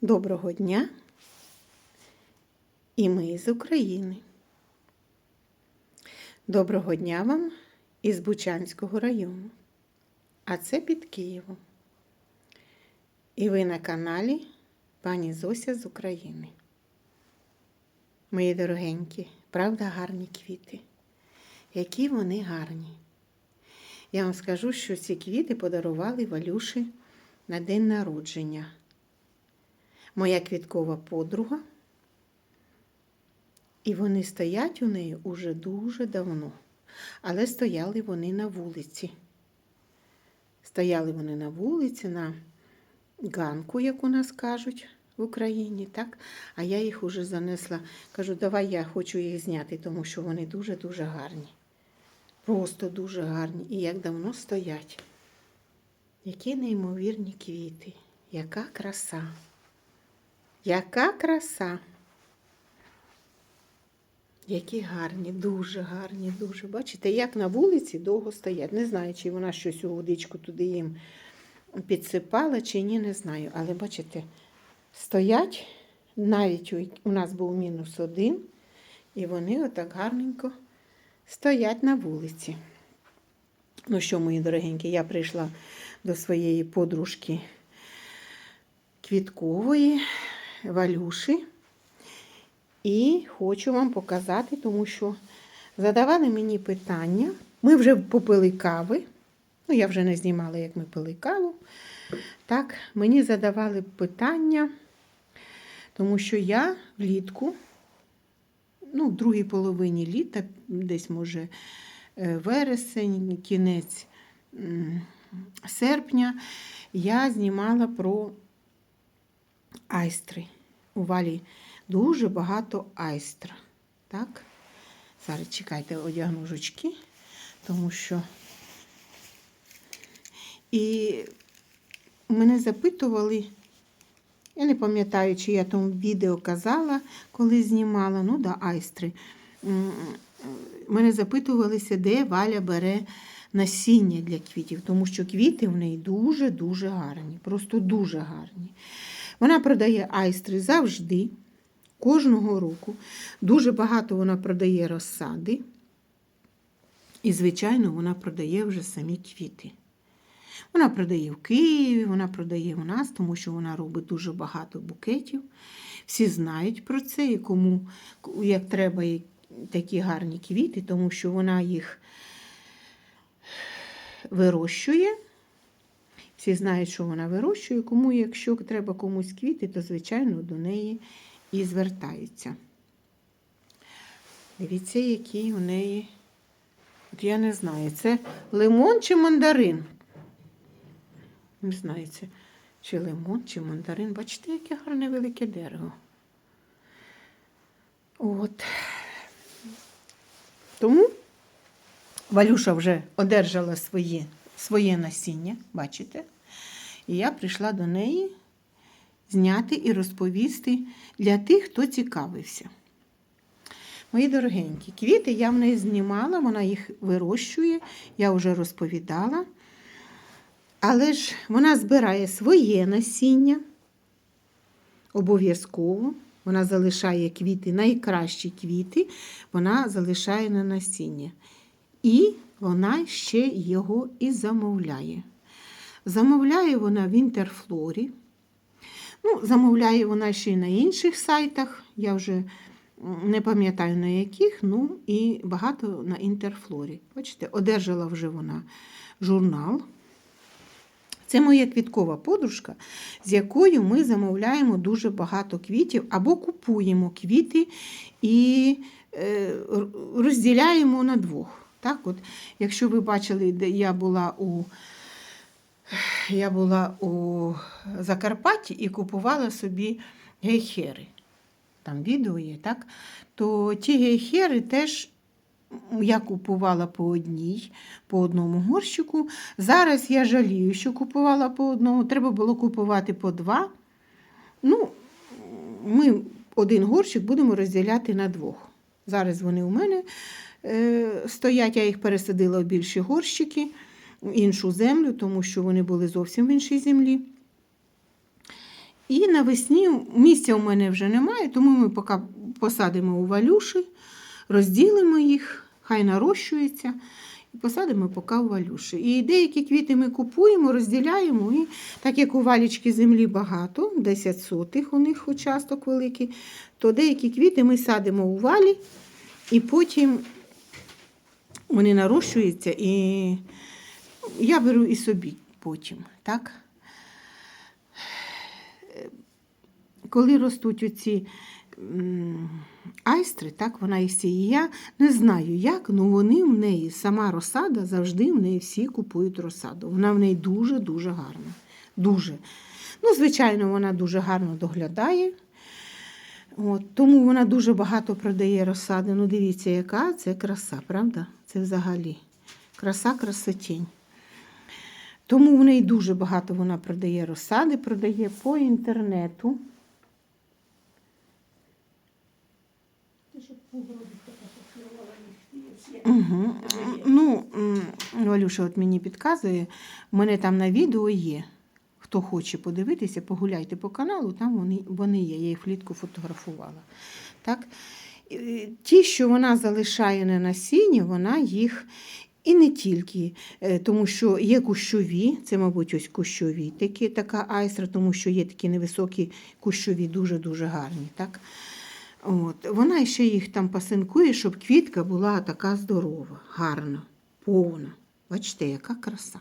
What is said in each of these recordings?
Доброго дня! І ми з України. Доброго дня вам із Бучанського району. А це під Києвом. І ви на каналі пані Зося з України. Мої дорогенькі, правда, гарні квіти. Які вони гарні. Я вам скажу, що ці квіти подарували Валюші на день народження моя квіткова подруга. І вони стоять у неї уже дуже давно. Але стояли вони на вулиці. Стояли вони на вулиці, на ганку, як у нас кажуть в Україні, так? А я їх уже занесла. Кажу, давай я хочу їх зняти, тому що вони дуже-дуже гарні. Просто дуже гарні. І як давно стоять. Які неймовірні квіти, яка краса. Яка краса. Які гарні, дуже гарні, дуже. Бачите, як на вулиці довго стоять. Не знаю, чи вона щось у водичку туди їм підсипала, чи ні, не знаю. Але бачите, стоять, навіть у, нас був мінус один, і вони отак гарненько стоять на вулиці. Ну що, мої дорогенькі, я прийшла до своєї подружки квіткової. Валюші. І хочу вам показати, тому що задавали мені питання. Ми вже попили кави. Ну, я вже не знімала, як ми пили каву. Так, мені задавали питання, тому що я влітку, ну, в другій половині літа, десь, може, вересень, кінець серпня, я знімала про айстри. У валі дуже багато айстра. Так? Зараз чекайте, одягну жучки, тому що. І мене запитували, я не пам'ятаю, чи я там відео казала, коли знімала, ну да, айстри. Мене запитувалися, де Валя бере насіння для квітів, тому що квіти в неї дуже-дуже гарні, просто дуже гарні. Вона продає айстри завжди, кожного року. Дуже багато вона продає розсади. І, звичайно, вона продає вже самі квіти. Вона продає в Києві, вона продає у нас, тому що вона робить дуже багато букетів. Всі знають про це, і кому як треба такі гарні квіти, тому що вона їх вирощує. Всі знають, що вона вирощує, кому, якщо треба комусь квіти, то, звичайно, до неї і звертаються. Дивіться, який у неї, от я не знаю, це лимон чи мандарин. Не знаю, це чи лимон, чи мандарин. Бачите, яке гарне велике дерево. От. Тому Валюша вже одержала свої своє насіння, бачите? І я прийшла до неї зняти і розповісти для тих, хто цікавився. Мої дорогенькі, квіти я в неї знімала, вона їх вирощує, я вже розповідала. Але ж вона збирає своє насіння. Обов'язково вона залишає квіти, найкращі квіти, вона залишає на насіння. І вона ще його і замовляє. Замовляє вона в інтерфлорі. Ну, Замовляє вона ще й на інших сайтах. Я вже не пам'ятаю на яких, ну і багато на інтерфлорі. Бачите, одержала вже вона журнал. Це моя квіткова подружка, з якою ми замовляємо дуже багато квітів або купуємо квіти і е, розділяємо на двох. Так от, Якщо ви бачили, де я була у я була у Закарпатті і купувала собі гейхери, там відео є, так? то ті гейхери теж я купувала по одній, по одному горщику. Зараз я жалію, що купувала по одному, треба було купувати по два. Ну, Ми один горщик будемо розділяти на двох. Зараз вони у мене. Е, стоять, я їх пересадила в більші горщики, в іншу землю, тому що вони були зовсім в іншій землі. І навесні місця у мене вже немає, тому ми поки посадимо у валюші, розділимо їх, хай нарощується, посадимо поки у валюші. І деякі квіти ми купуємо, розділяємо. І так як у валічки землі багато, 10 сотих у них участок великий, то деякі квіти ми садимо у валі, і потім вони нарощуються, і я беру і собі потім. так? коли ростуть оці айстри, так вона їх сіє. Я не знаю як, але вони в неї, сама розсада, завжди в неї всі купують розсаду. Вона в неї дуже-дуже гарна. Дуже. Ну, звичайно, вона дуже гарно доглядає. От, тому вона дуже багато продає розсади. Ну, дивіться, яка це краса, правда? Це взагалі краса, красотінь. Тому в неї дуже багато вона продає розсади, продає по інтернету. Угу. Ну, Валюша от мені підказує, в мене там на відео є. Хто хоче подивитися, погуляйте по каналу, там вони, вони є. Я їх влітку фотографувала. Так? Ті, що вона залишає на насінні, вона їх і не тільки, е, тому що є кущові, це, мабуть, ось кущові такі, така айстра, тому що є такі невисокі кущові, дуже-дуже гарні. Так? От. Вона ще їх там пасинкує, щоб квітка була така здорова, гарна, повна. Бачите, яка краса.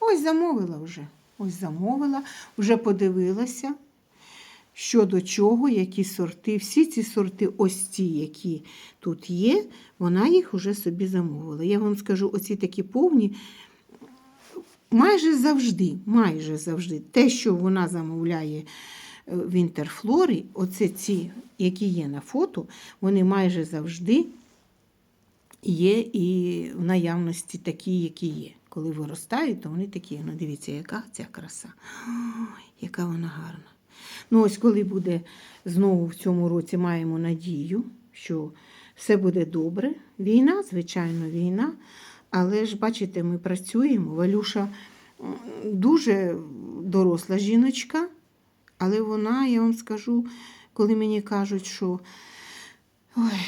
Ось замовила вже. Ось замовила, вже подивилася, що до чого, які сорти. Всі ці сорти, ось ці, які тут є, вона їх вже собі замовила. Я вам скажу, оці такі повні. Майже завжди, майже завжди, те, що вона замовляє е, в інтерфлорі, оце ці, які є на фото, вони майже завжди є і в наявності такі, які є. Коли виростають, то вони такі. Ну, дивіться, яка ця краса. Ой, яка вона гарна. Ну, ось коли буде знову в цьому році маємо надію, що все буде добре. Війна, звичайно, війна. Але ж, бачите, ми працюємо. Валюша дуже доросла жіночка, але вона, я вам скажу, коли мені кажуть, що ой,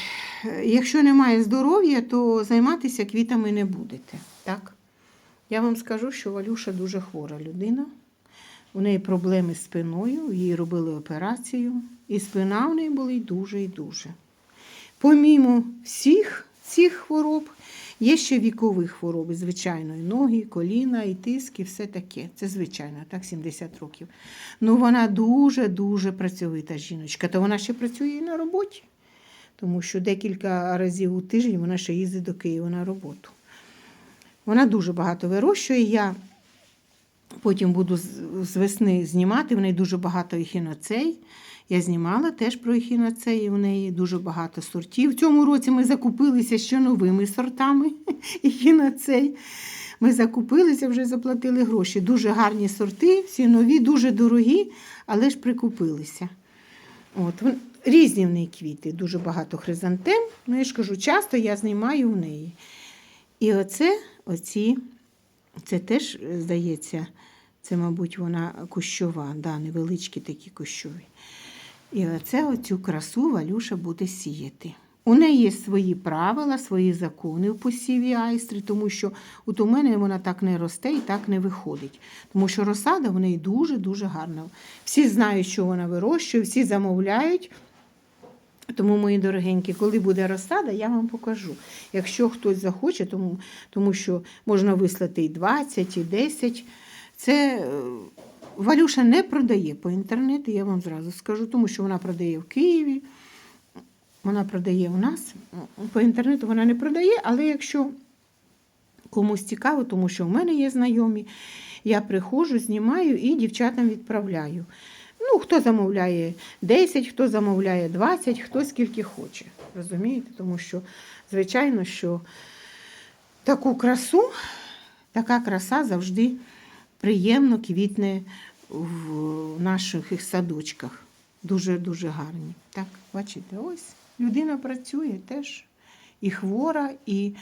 якщо немає здоров'я, то займатися квітами не будете. Так? Я вам скажу, що Валюша дуже хвора людина. У неї проблеми з спиною, їй робили операцію, і спина в неї болить дуже і дуже. Помімо всіх цих хвороб, є ще вікові хвороби, звичайно, і ноги, і коліна, і тиск, і все таке. Це звичайно, так, 70 років. Ну вона дуже-дуже працьовита жіночка, то вона ще працює і на роботі, тому що декілька разів у тиждень вона ще їздить до Києва на роботу. Вона дуже багато вирощує. Я потім буду з весни знімати. В неї дуже багато ехіноцей. Я знімала теж про ехіноцеї. У неї дуже багато сортів. В цьому році ми закупилися ще новими сортами ехіноцей. Ми закупилися, вже заплатили гроші. Дуже гарні сорти, всі нові, дуже дорогі, але ж прикупилися. От, різні в неї квіти, дуже багато хризантем. Ну, я ж кажу, часто я знімаю в неї. І оце, оці, це теж, е, здається, це, мабуть, вона кущова, да, невеличкі такі кущові. І оце оцю красу Валюша буде сіяти. У неї є свої правила, свої закони в посіві айстри, тому що от у мене вона так не росте і так не виходить. Тому що розсада в неї дуже-дуже гарна. Всі знають, що вона вирощує, всі замовляють. Тому, мої дорогенькі, коли буде розсада, я вам покажу. Якщо хтось захоче, тому, тому що можна вислати і 20, і 10. Це е, Валюша не продає по інтернету, я вам зразу скажу, тому що вона продає в Києві, вона продає у нас. По інтернету вона не продає, але якщо комусь цікаво, тому що в мене є знайомі, я приходжу, знімаю і дівчатам відправляю. Ну, хто замовляє 10, хто замовляє 20, хто скільки хоче. Розумієте? Тому що, звичайно, що таку красу, така краса завжди приємно квітне в наших садочках. Дуже-дуже гарні. Так, бачите, ось людина працює теж і хвора, і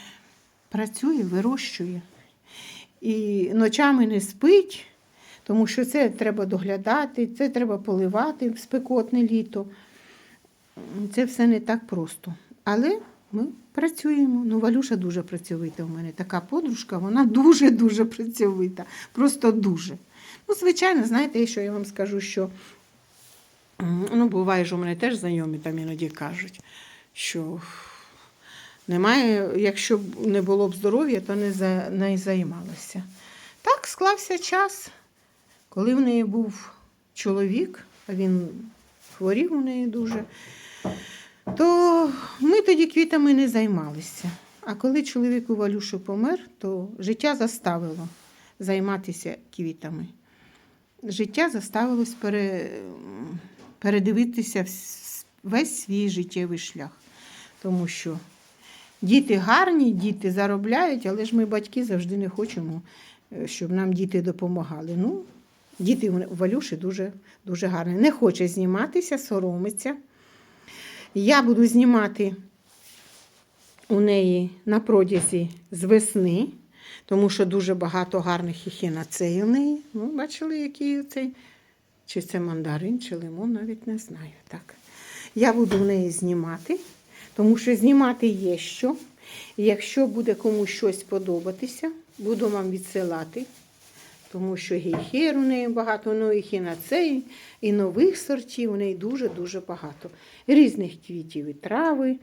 працює, вирощує. І ночами не спить, Тому що це треба доглядати, це треба поливати в спекотне літо. Це все не так просто. Але ми працюємо. Ну, Валюша дуже працьовита у мене. Така подружка, вона дуже-дуже працьовита. Просто дуже. Ну, звичайно, знаєте, що я вам скажу, що ну, буває, що у мене теж знайомі там іноді кажуть, що немає, якщо б не було б здоров'я, то не, за, не займалася. Так склався час, коли в неї був чоловік, а він хворів у неї дуже, то ми тоді квітами не займалися. А коли чоловік у Валюші помер, то життя заставило займатися квітами. Життя заставилось пере, передивитися весь свій життєвий шлях. Тому що діти гарні, діти заробляють, але ж ми, батьки, завжди не хочемо, е, щоб нам діти допомагали. Ну, діти у Валюші дуже, дуже гарні. Не хоче зніматися, соромиться. Я буду знімати у неї на продязі з весни, тому що дуже багато гарних ехінацей у неї. Ну, бачили, який цей, чи це мандарин, чи лимон, навіть не знаю. Так. Я буду в неї знімати, тому що знімати є що. І якщо буде комусь щось подобатися, буду вам відсилати. Тому що гейхер у неї багато, ну і хінацеї, і нових сортів у неї дуже-дуже багато. Різних квітів і трави.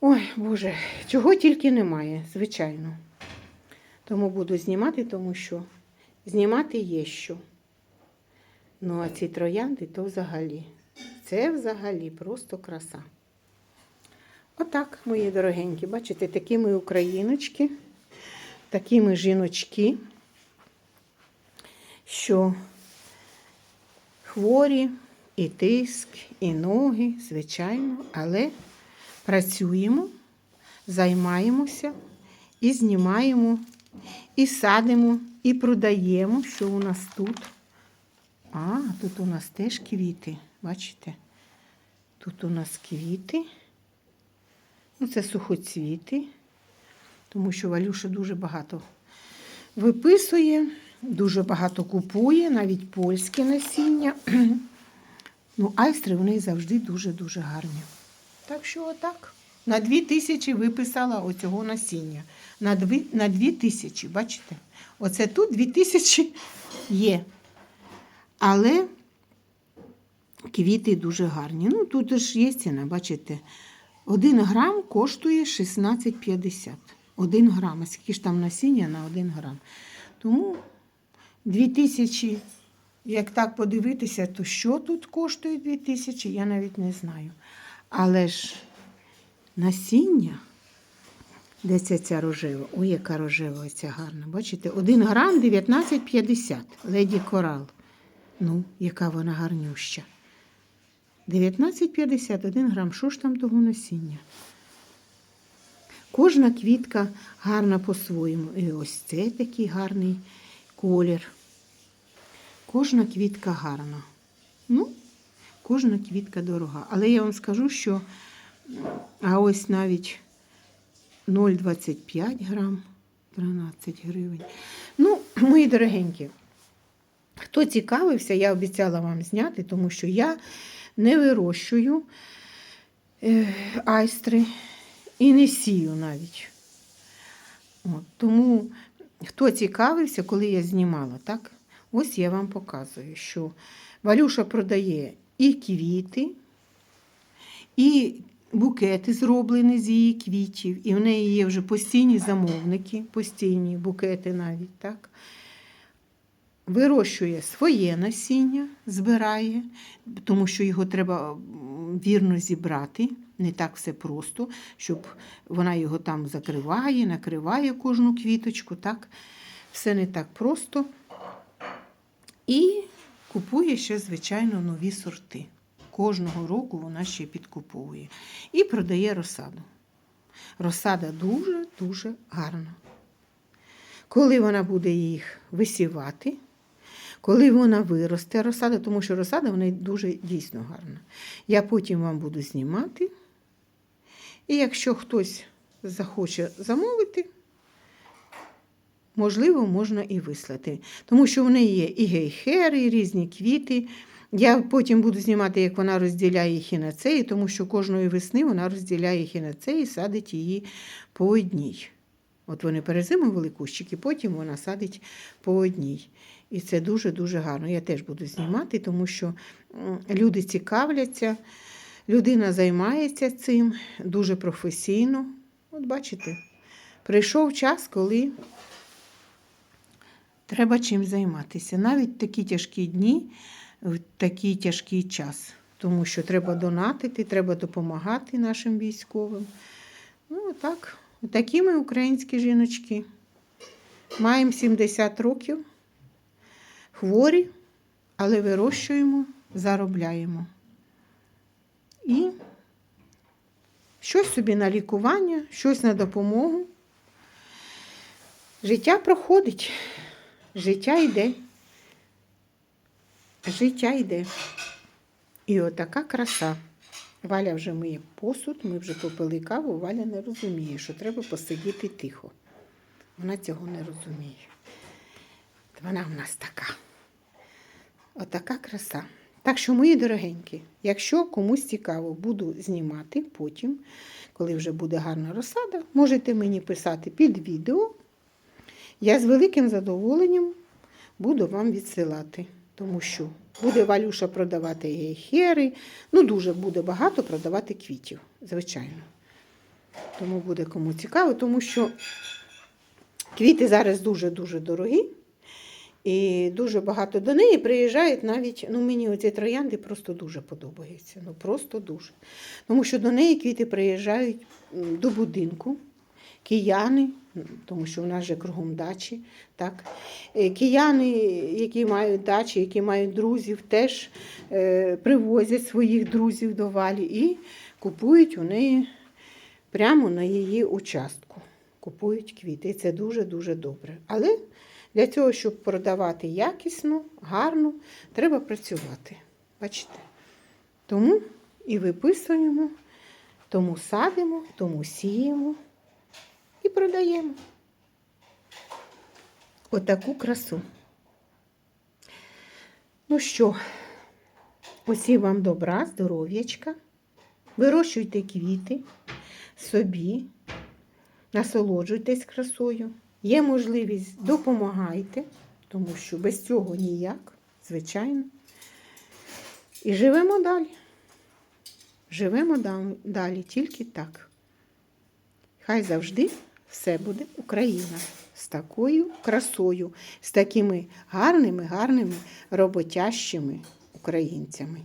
Ой, Боже, чого тільки немає, звичайно. Тому буду знімати, тому що знімати є що. Ну, а ці троянди то взагалі. Це взагалі просто краса. Отак, мої дорогенькі, бачите, такі ми україночки, такі ми жіночки, що хворі, і тиск, і ноги, звичайно, але працюємо, займаємося і знімаємо, і садимо, і продаємо, що у нас тут. А, тут у нас теж квіти, бачите? Тут у нас квіти. Ну, це сухоцвіти, тому що Валюша дуже багато виписує, дуже багато купує, навіть польське насіння. Ну, айстри в неї завжди дуже-дуже гарні. Так що отак. На дві тисячі виписала оцього насіння. На дві, на дві тисячі, бачите? Оце тут дві тисячі є. Але квіти дуже гарні. Ну, тут ж є ціна, бачите. Один грам коштує 16,50. Один грам. А скільки ж там насіння на один грам? Тому 2000, як так подивитися, то що тут коштує 2000, я навіть не знаю. Але ж насіння, де ця ця рожева? Ой, яка рожева ця гарна. Бачите, 1 грам 19,50. Леді Корал. Ну, яка вона гарнюща. 19,51 грам. Що ж там того насіння? Кожна квітка гарна по-своєму. І ось це такий гарний колір. Кожна квітка гарна. Ну, кожна квітка дорога. Але я вам скажу, що а ось навіть 0,25 грам, 13 гривень. Ну, мої дорогенькі, хто цікавився, я обіцяла вам зняти, тому що я не вирощую е, айстри і не сію навіть. От, тому, хто цікавився, коли я знімала, так? Ось я вам показую, що Валюша продає і квіти, і букети зроблені з її квітів. І в неї є вже постійні замовники, постійні букети навіть, так? Вирощує своє насіння, збирає, тому що його треба вірно зібрати. Не так все просто, щоб вона його там закриває, накриває кожну квіточку. так? Все не так просто. І купує ще, звичайно, нові сорти. Кожного року вона ще підкуповує. І продає розсаду. Розсада дуже-дуже гарна. Коли вона буде їх висівати, коли вона виросте розсада, тому що розсада в неї дуже дійсно гарна. Я потім вам буду знімати. І якщо хтось захоче замовити, можливо, можна і вислати. Тому що в неї є і гейхери, і різні квіти. Я потім буду знімати, як вона розділяє хінацеї, тому що кожної весни вона розділяє хінацеї і садить її по одній. От вони перезимували кущики, потім вона садить по одній. І це дуже-дуже гарно. Я теж буду знімати, тому що люди цікавляться, людина займається цим дуже професійно. От бачите, прийшов час, коли треба чим займатися. Навіть такі тяжкі дні, в такий тяжкий час. Тому що треба донатити, треба допомагати нашим військовим. Ну, так, такі ми українські жіночки. Маємо 70 років, хворі, але вирощуємо, заробляємо. І щось собі на лікування, щось на допомогу. Життя проходить, життя йде. Життя йде. І отака краса. Валя вже миє посуд, ми вже попили каву, Валя не розуміє, що треба посидіти тихо. Вона цього не розуміє. Вона в нас така. Отака краса. Так що, мої дорогенькі, якщо комусь цікаво, буду знімати потім, коли вже буде гарна розсада, можете мені писати під відео. Я з великим задоволенням буду вам відсилати, тому що буде Валюша продавати гейхери, ну дуже буде багато продавати квітів, звичайно. Тому буде кому цікаво, тому що квіти зараз дуже-дуже дорогі. І дуже багато до неї приїжджають навіть, ну мені оці троянди просто дуже подобаються. Ну просто дуже. Тому що до неї квіти приїжджають до будинку, кияни, тому що в нас же кругом дачі. Так? Е, Кияни, які мають дачі, які мають друзів, теж е, привозять своїх друзів до валі і купують у неї прямо на її участку. Купують квіти. І це дуже-дуже добре. Але для цього, щоб продавати якісно, гарно, треба працювати. Бачите? Тому і виписуємо, тому садимо, тому сіємо і продаємо. Отаку красу. Ну що, усім вам добра, здоров'ячка. Вирощуйте квіти собі, насолоджуйтесь красою. Є можливість, допомагайте, тому що без цього ніяк, звичайно. І живемо далі. Живемо далі тільки так. Хай завжди все буде Україна з такою красою, з такими гарними, гарними роботящими українцями.